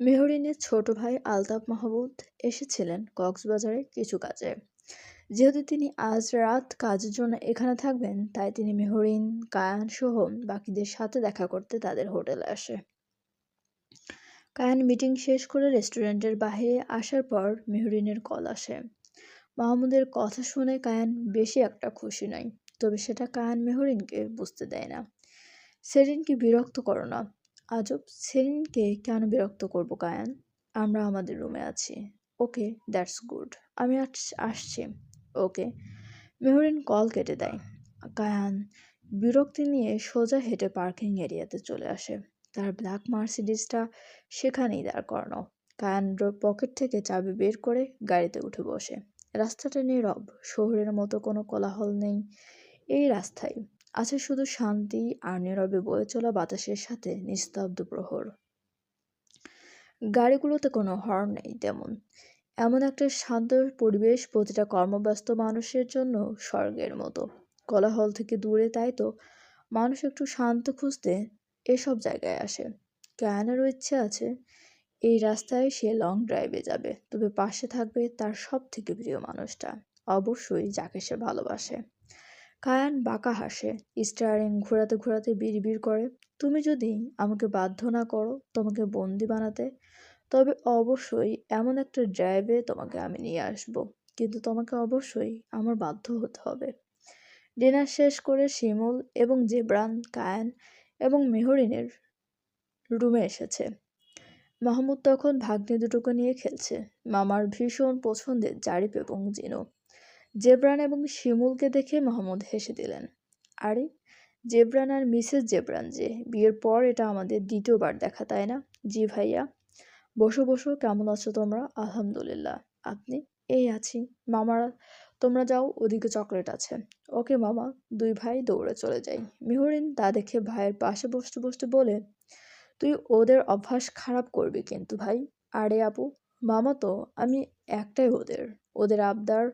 মেহরিনের ছোট ভাই আলতাফ মাহমুদ এসেছিলেন কক্সবাজারে কিছু কাজে। যেহেতু তিনি আজ রাত কাজের জন্য এখানে থাকবেন, তাই তিনি মেহরিন, কায়ান সহ বাকিদের সাথে দেখা করতে তাদের হোটেলে আসে। কায়ান মিটিং শেষ করে রেস্টুরেন্টের বাইরে আসার পর মেহরিনের কল আসে। মাহমুদের কথা শুনে কায়ান বেশি একটা খুশি নয়, তবে সেটা কায়ান মেহরিনকে বুঝতে দেয় না। সেরিনকে বিরক্ত করো না আজব সেরিনকে কেন বিরক্ত করব, কায়ান? আমরা আমাদের রুমে আছি। ওকে দ্যাটস গুড আমি আসছি। ওকে। মেহরিন কল কেটে দেয়। কায়ান বিরক্তি নিয়ে সোজা হেঁটে পার্কিং এরিয়াতে চলে আসে। তার ব্ল্যাক মার্সিডিসটা সেখানেই দাঁড় করানো। কায়ান পকেট থেকে চাবি বের করে গাড়িতে উঠে বসে। রাস্তাটা নীরব, শহরের মতো কোনো কোলাহল নেই। এই রাস্তায় আছে শুধু শান্তি আর নীরবে বয়ে চলা বাতাসের সাথে নিস্তব্ধ প্রহর। গাড়িগুলোতে কোনো হর্ন নেই তেমন। এমন একটা শান্ত পরিবেশ প্রতিটা কর্মব্যস্ত মানুষের জন্য স্বর্গের মতো। কোলাহল থেকে দূরে, তাই তো? মানুষ একটু শান্ত খুঁজতে এসব জায়গায় আসে। কায়ানেরও ইচ্ছে আছে, এই রাস্তায় সে লং ড্রাইভে যাবে। তবে পাশে থাকবে তার সব থেকে প্রিয় মানুষটা। অবশ্যই যাকে সে ভালোবাসে। কায়ান বাঁকা হাসে। স্টারিং ঘোরাতে ঘোরাতে বিড়বিড় করে, তুমি যদি আমাকে বাধ্য না করো তোমাকে বন্দি বানাতে, তবে অবশ্যই এমন একটা ড্রাইভে তোমাকে আমি নিয়ে আসব। কিন্তু তোমাকে অবশ্যই আমার বাধ্য হতে হবে। ডিনার শেষ করে শিমুল এবং জেব্রান, কায়ান এবং মেহরিনের রুমে এসেছে। মাহমুদ তখন ভাগ্নে দুটোকে নিয়ে খেলছে। মামার ভীষণ পছন্দের জারিপ এবং জিনো। জেব্রান এবং শিমুলকে দেখে মাহমুদ হেসে দিলেন, আরে, জেব্রান আর মিসেস জেব্রান যে, বিয়ের পর এটা আমাদের দ্বিতীয়বার দেখা, তাই না? জি ভাইয়া। বসো বসো, কেমন আছো তোমরা? আলহামদুলিল্লাহ, আপনি? এই আছি। মামারা তোমরা যাও, ওদিকে চকলেট আছে। ওকে, মামা, দুই ভাই দৌড়ে চলে যাই। মিহরিন তা দেখে ভাইয়ের পাশে বসতে বসতে বলে, তুই ওদের অভ্যাস খারাপ করবি কিন্তু ভাই। আরে আপু, মামা তো, আমি একটাই ওদের। ওদের আবদার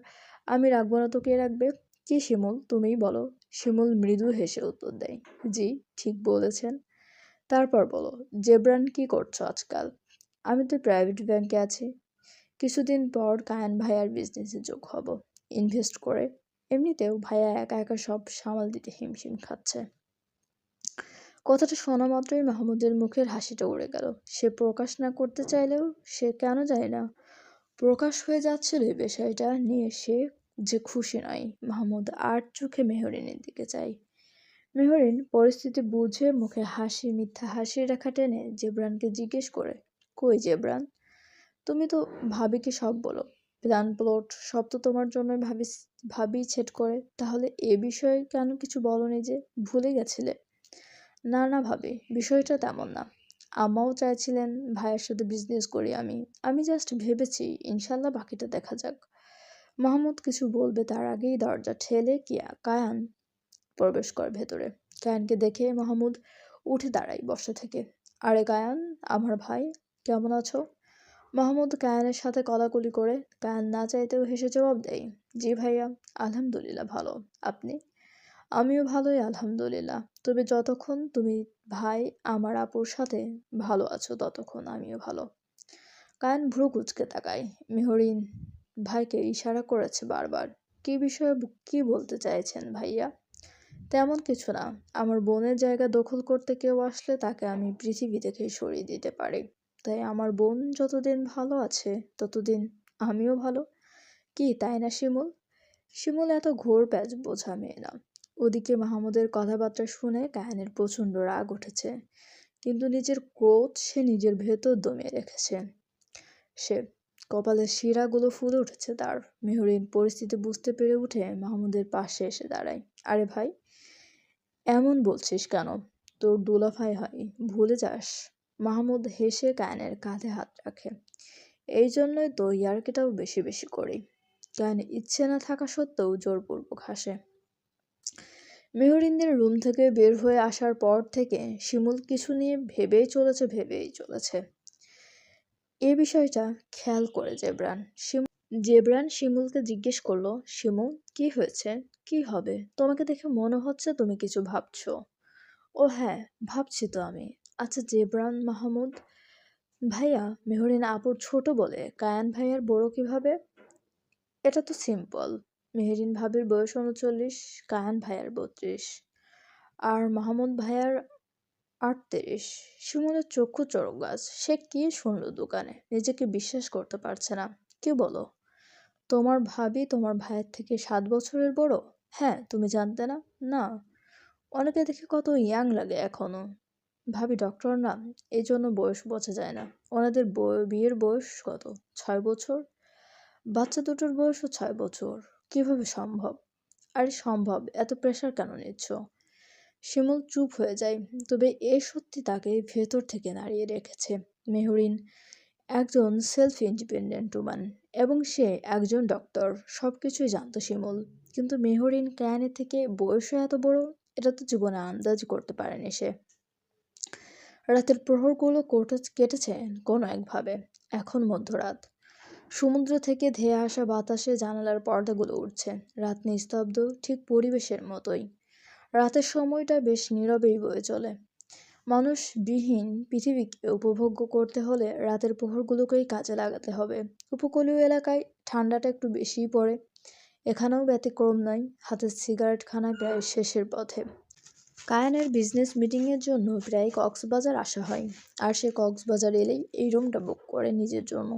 আমি রাখব না তো কে রাখবে। কি শিমুল, তুমিই বলো। শিমুল মৃদু হেসে উত্তর দেয়, জি, ঠিক বলেছেন। তারপর বলো, জেব্রান কি করছ আজকাল? আমি তো প্রাইভেট ব্যাংকে আছি। কিছুদিন পর কায়ান ভাইয়ার বিজনেসে যোগ হব ইনভেস্ট করে। এমনিতেও ভাইয়া একা একা সব সামাল দিতে হিমশিম খাচ্ছে। কথাটা শোনা মাত্রই মাহমুদের মুখের হাসিটা উড়ে গেল। সে প্রকাশ না করতে চাইলেও, সে কেন যায় না। প্রকাশ হয়ে যাচ্ছিল এই বিষয়টা নিয়ে সে যে খুশি নয়, মাহমুদ আর চোখে মেহরিনের দিকে চাই মেহরিন পরিস্থিতি বুঝে মুখে হাসি, মিথ্যা হাসির রেখা টেনে জেব্রানকে জিজ্ঞেস করে, কই জেব্রান? তুমি তো ভাবিকে সব বলো। প্ল্যান প্লট, সব তো তোমার জন্য ভাবি ভাবি ছেট করে। তাহলে এ বিষয়ে কেন কিছু বলনি যে? ভুলে গেছিলে? না না ভাবি, বিষয়টা তেমন না। আম্মাও চাইছিলেন ভাইয়ের সাথে বিজনেস করি আমি। আমি জাস্ট ভেবেছি, ইনশাল্লাহ বাকিটা দেখা যাক। মাহমুদ কিছু বলবে তার আগেই দরজা ঠেলে কিয়া, কায়ান প্রবেশ করে ভেতরে। কায়ানকে দেখে মাহমুদ উঠে দাঁড়াই বসা থেকে। আরে কায়ান, আমার ভাই, কেমন আছো? মাহমুদ কায়ানের সাথে কলাকুলি করে কায়ান না চাইতেও হেসে জবাব দেয়, জি ভাইয়া, আলহামদুলিল্লাহ ভালো। আপনি? আমিও ভালোই, আলহামদুলিল্লাহ। তবে যতক্ষণ তুমি ভাই আমার আপুর সাথে ভালো আছো, ততক্ষণ আমিও ভালো। কায়ান ভ্রু কুচকে তাকায়। মেহরিন ভাইকে ইশারা করেছে বারবার। কি বিষয়ে কি বলতে চাইছেন ভাইয়া? তেমন কিছু না। আমার বোনের জায়গা দখল করতে কেউ আসলে তাকে আমি পৃথিবী থেকে সরিয়ে দিতে পারি। তাই আমার বোন যতদিন ভালো আছে, ততদিন আমিও ভালো। কি, তাই না শিমুল? শিমুল এত ঘোর প্যাচ বোঝা মেয়ে না। ওদিকে মাহমুদের কথাবার্তা শুনে কায়ানের প্রচণ্ড রাগ উঠেছে। কিন্তু নিজের ক্রোধ সে নিজের ভেতর দমিয়ে রেখেছে। সে কপালের শিরাগুলো ফুলে উঠেছে তার। মেহরিন পরিস্থিতি বুঝতে পেরে উঠে মাহমুদের পাশে এসে দাঁড়ায়। আরে ভাই, এমন বলছিস কেন? তোর দুলাভাই হয়, ভুলে যাস। মাহমুদ হেসে কায়নের কাঁধে হাত রাখে। এই জন্যই তো ইয়ার্কিটাও বেশি বেশি করি। কায়ন ইচ্ছে না থাকা সত্ত্বেও জোরপূর্বক হাসে। মেহরিনদের রুম থেকে বের হয়ে আসার পর থেকে শিমুল কিছু নিয়ে ভেবেই চলেছে ভেবেই চলেছে। এ বিষয়টা খেয়াল করে জেব্রান। জেব্রান শিমুলকে জিজ্ঞেস করল, শিমুল, কি হয়েছে? কি হবে? তোমাকে দেখে মনে হচ্ছে তুমি কিছু ভাবছ? ও হ্যাঁ ভাবছি তো আমি। আচ্ছা জেব্রান মাহমুদ ভাইয়া, মেহরিন আপুর ছোট বলে, কায়ান ভাইয়ার বড় কীভাবে? এটা তো সিম্পল মেহরিন ভাবির বয়স উনচল্লিশ, কায়ান ভাইয়ার বত্রিশ। আর মাহমুদ ভাইয়ার আটত্রিশ। শিমুলের চক্ষু চড়ক গাছ। সে কি শুনল দোকানে? নিজেকে বিশ্বাস করতে পারছে না। কি বলো? তোমার ভাবি তোমার ভাইয়ের থেকে সাত বছরের বড়? হ্যাঁ তুমি জানতে না? না। অনেকে দেখে কত ইয়াং লাগে এখনও। ভাবি, ডক্টর, না। এই জন্য বয়স বোঝা যায় না। ওনাদের বিয়ের বয়স কত? ছয় বছর? বাচ্চা দুটোর বয়সও ছয় বছর। কীভাবে সম্ভব? আরে, সম্ভব। এত প্রেশার কেন নিচ্ছ? শিমুল চুপ হয়ে যায়। তবে এ সত্যি তাকে ভেতর থেকে নাড়িয়ে রেখেছে। মেহরিন একজন সেলফ ইন্ডিপেন্ডেন্ট উমান এবং সে একজন ডক্টর সব কিছুই জানত শিমুল। কিন্তু মেহরিন ক্যানের থেকে বয়সও এত বড়? এটা তো জীবনে আন্দাজ করতে পারেনি সে। রাতের প্রহরগুলো কেটেছে কোনো একভাবে এখন মধ্যরাত। সমুদ্র থেকে ধেয়ে আসা বাতাসে জানালার পর্দাগুলো উঠছে রাত নিস্তব্ধ, ঠিক পরিবেশের মতোই। রাতের সময়টা বেশ নীরবেই বয়ে চলে। মানুষবিহীন পৃথিবীকে উপভোগ্য করতে হলে রাতের প্রহরগুলোকেই কাজে লাগাতে হবে। উপকূলীয় এলাকায় ঠান্ডাটা একটু বেশিই পড়ে। এখানেও ব্যতিক্রম নয় হাতের সিগারেট খানা প্রায় শেষের পথে। কায়ানের বিজনেস মিটিংয়ের জন্য প্রায় কক্সবাজার আসা হয়, আর সে কক্সবাজার এলেই এই রুমটা বুক করে নিজের জন্য।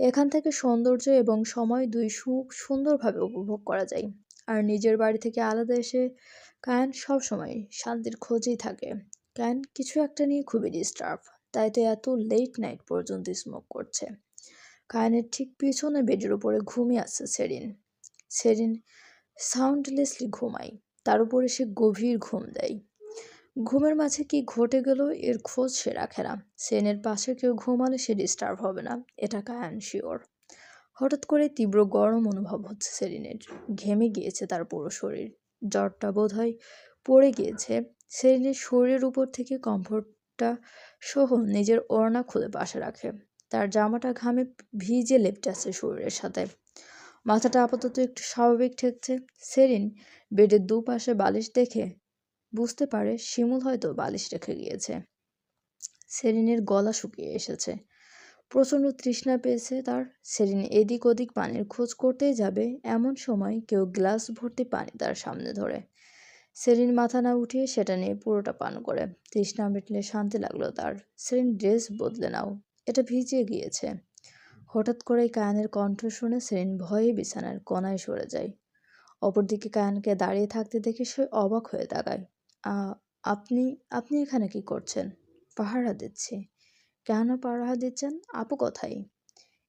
এখান থেকে সৌন্দর্য এবং সময় দুই সুখ সুন্দরভাবে উপভোগ করা যায়, আর নিজের বাড়ি থেকে আলাদা এসে কায়ান সবসময় শান্তির খোঁজেই থাকে। কায়ান কিছু একটা নিয়ে খুবই ডিস্টার্ব তাই তো এত লেট নাইট পর্যন্ত স্মোক করছে। কায়ানের ঠিক পিছনে বেডের উপরে ঘুমিয়ে আছে সেরিন সেরিন সাউন্ডলেসলি ঘুমায় তার উপরে সে গভীর ঘুম দেয়। ঘুমের মাঝে কি ঘটে গেল এর খোঁজ সে রাখে না। সেনের পাশে কেউ ঘুমালে সে ডিস্টার্ব হবে না, এটা কায়ান শিওর হঠাৎ করে তীব্র গরম অনুভব হচ্ছে সেরিনের ঘেমে গিয়েছে তার পুরো শরীর। জ্বরটা বোধ হয় পড়ে গিয়েছে। সেরিনের শরীরের উপর থেকে কমফোর্টটা সহ নিজের ওড়না খুলে পাশে রাখে। তার জামাটা ঘামে ভিজে লেপটে আছে শরীরের সাথে। মাথাটা আপাতত একটু স্বাভাবিক ঠেকছে। সেরিন বেডের দুপাশে বালিশ দেখে বুঝতে পারে শিমুল হয়তো বালিশ রেখে গিয়েছে। সেরিনের গলা শুকিয়ে এসেছে। প্রচণ্ড তৃষ্ণা পেয়েছে তার। সেরিন এদিক ওদিক পানির খোঁজ করতেই যাবে, এমন সময় কেউ গ্লাস ভর্তি পানি তার সামনে ধরে। সেরিন মাথা না উঠিয়ে সেটা নিয়ে পুরোটা পান করে। তৃষ্ণা মিটলে শান্তি লাগল তার। সেরিন ড্রেস বদলে নাও, এটা ভিজিয়ে গিয়েছে। হঠাৎ করেই কায়ানের কণ্ঠ শুনে সেরিন ভয়ে বিছানার কোনায় সরে যায়। অপরদিকে কায়ানকে দাঁড়িয়ে থাকতে দেখে সে অবাক হয়ে তাকায়। আপনি আপনি এখানে কি করছেন? পাহারা দিচ্ছি। কেন পাহারা দিচ্ছেন? আপু কথাই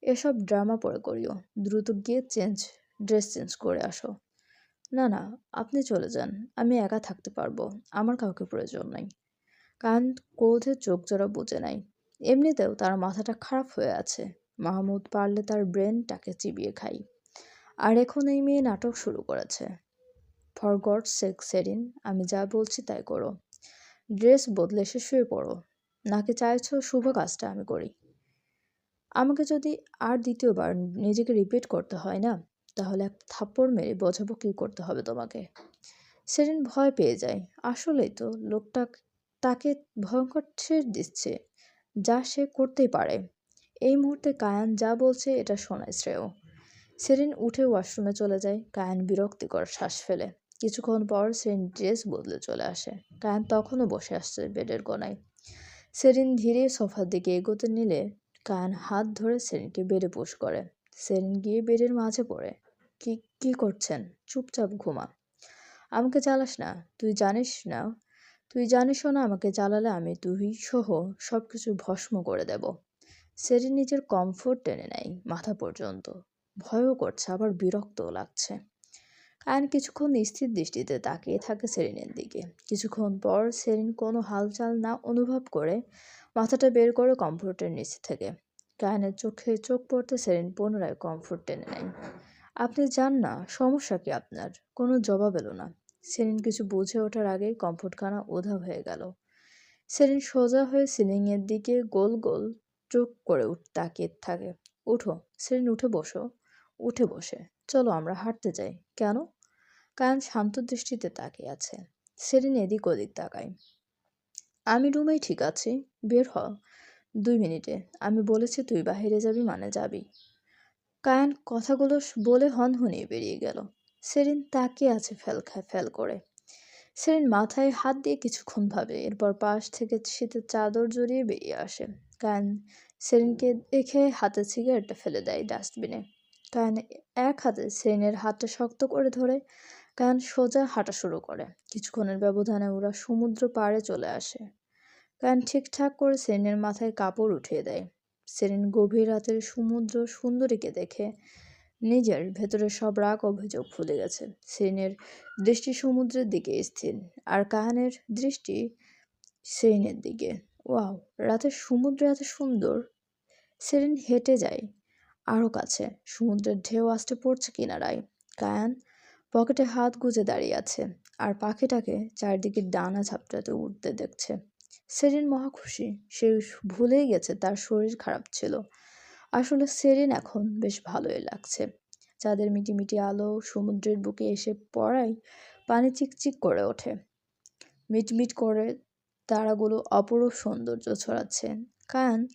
এসব ড্রামা পরে করিও। দ্রুত গিয়ে চেঞ্জ, ড্রেস চেঞ্জ করে আসো। না না, আপনি চলে যান। আমি একা থাকতে পারব। আমার কাউকে প্রয়োজন নাই। কান ক্রোধে চোখ জোড়া বুঝে নাই। এমনিতেও তার মাথাটা খারাপ হয়ে আছে। মাহমুদ পারলে তার ব্রেনটাকে চিবিয়ে খাই আর এখন এই মেয়ে নাটক শুরু করেছে। ফর গড সেক সেরিন, আমি যা বলছি তাই করো। ড্রেস বদলে এসে শুয়ে পড়ো। নাকি চাইছো শুভ কাজটা আমি করি? আমাকে যদি আর দ্বিতীয়বার নিজেকে রিপিট করতে হয় না, তাহলে এক থাপ্পড় মেরে বোঝাবো কী করতে হবে তোমাকে। সেদিন ভয় পেয়ে যায় আসলেই তো লোকটা তাকে ভয়ঙ্কর ঠেস দিচ্ছে, যা সে করতেই পারে। এই মুহূর্তে কায়ান যা বলছে এটা শোনায় শ্রেয়। সেরিন উঠে ওয়াশরুমে চলে যায়। কায়ান বিরক্তিকর শ্বাস ফেলে। কিছুক্ষণ পর সেরিন ড্রেস বদলে চলে আসে। কায়ান তখনও বসে আসছে বেডের কোনায়। সেরিন ধীরে সোফার দিকে এগোতে নিলে কায়ান হাত ধরে সেরিনকে বেডে পুশ করে। সেরিন গিয়ে বেডের মাঝে পড়ে। কি কি করছেন? চুপচাপ ঘুমা। আমাকে জ্বালাস না। তুই জানিস না? তুই জানিসও না আমাকে জ্বালালে আমি তুই সহ সব কিছু ভস্ম করে দেব। সেরিন নিজের কমফোর্ট টেনে নেয় মাথা পর্যন্ত। ভয়ও করছে, আবার বিরক্তও লাগছে। কায়ন কিছুক্ষণ স্থির দৃষ্টিতে তাকিয়ে থাকে সেরিনের দিকে। কিছুক্ষণ পর সেরিন কোনো হালচাল না অনুভব করে মাথাটা বের করে কমফোর্টের নিচে থেকে। কায়নের চোখে চোখ পড়তে সেরিন পুনরায় কমফোর্ট টেনে নেয়। আপনি যান না, সমস্যা কি আপনার? কোনো জবাব এলো না। সেরিন কিছু বুঝে ওঠার আগেই কমফোর্টখানা উধাও হয়ে গেল। সেরিন সোজা হয়ে সিলিংয়ের দিকে গোল গোল চোখ করে উঠ, তাকিয়ে থাকে। উঠো, সেরিন, উঠে বসো। উঠে বসে। চলো আমরা হাঁটতে যাই। কেন? কারণ শান্ত দৃষ্টিতে তাকিয়ে আছে। সেদিন এদিক ওদিক তাকায়। আমি রুমেই ঠিক আছি, বের হ। দুই মিনিটে। আমি বলেছি তুই বাহিরে যাবি মানে যাবি। কায়ান কথাগুলো বলে হনহনিয়ে বেরিয়ে গেল। সেরিন তাকিয়ে আছে ফেল খায় ফেল করে। সেরিন মাথায় হাত দিয়ে কিছুক্ষণ ভাবে, এরপর পাশ থেকে শীতের চাদর জড়িয়ে বেরিয়ে আসে। কায়ান সেরিনকে দেখে হাতে সিগারেটটা ফেলে দেয় ডাস্টবিনে কায়ান এক হাতে সেরিনের হাতটা শক্ত করে ধরে কায়ান সোজা হাঁটা শুরু করে। কিছুক্ষণের ব্যবধানে ওরা সমুদ্র পাড়ে চলে আসে। কায়ান ঠিকঠাক করে সেরিনের মাথায় কাপড় উঠিয়ে দেয়। সেরিন গভীর রাতের সমুদ্র সুন্দরীকে দেখে নিজের ভেতরে সব রাগ অভিযোগ ভুলে গেছে। সেরিনের দৃষ্টি সমুদ্রের দিকে স্থির, আর কাহানের দৃষ্টি সেরিনের দিকে। ওয়াও রাতের সমুদ্র এত সুন্দর। সেরিন হেঁটে যায় আরও কাছে। সমুদ্রের ঢেউ আসতে পড়ছে কিনারায়। কায়ান পকেটে হাত গুজে দাঁড়িয়ে আছে আর পাখিটাকে চারদিকে ডানা ঝাপটাতে উঠতে দেখছে। সেরিন মহা খুশি। সে ভুলেই গেছে, তার শরীর খারাপ ছিল। আসলে সেরিন এখন বেশ ভালোই লাগছে। চাঁদের মিটিমিটি আলো সমুদ্রের বুকে এসে পড়াই পানি চিকচিক করে ওঠে। মিটমিট করে তারাগুলো অপরূপ সৌন্দর্য ছড়াচ্ছে। কায়ান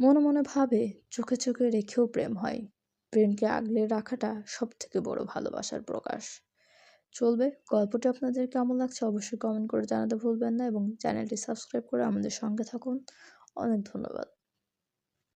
মনে মনে ভাবে, চোখে চোখে রেখেও প্রেম হয়। প্রেমকে আগলে রাখাটা সব থেকে বড় ভালোবাসার প্রকাশ। চলবে। গল্পটি আপনাদের কেমন লাগছে অবশ্যই কমেন্ট করে জানাতে ভুলবেন না এবং চ্যানেলটি সাবস্ক্রাইব করে আমাদের সঙ্গে থাকুন। অনেক ধন্যবাদ।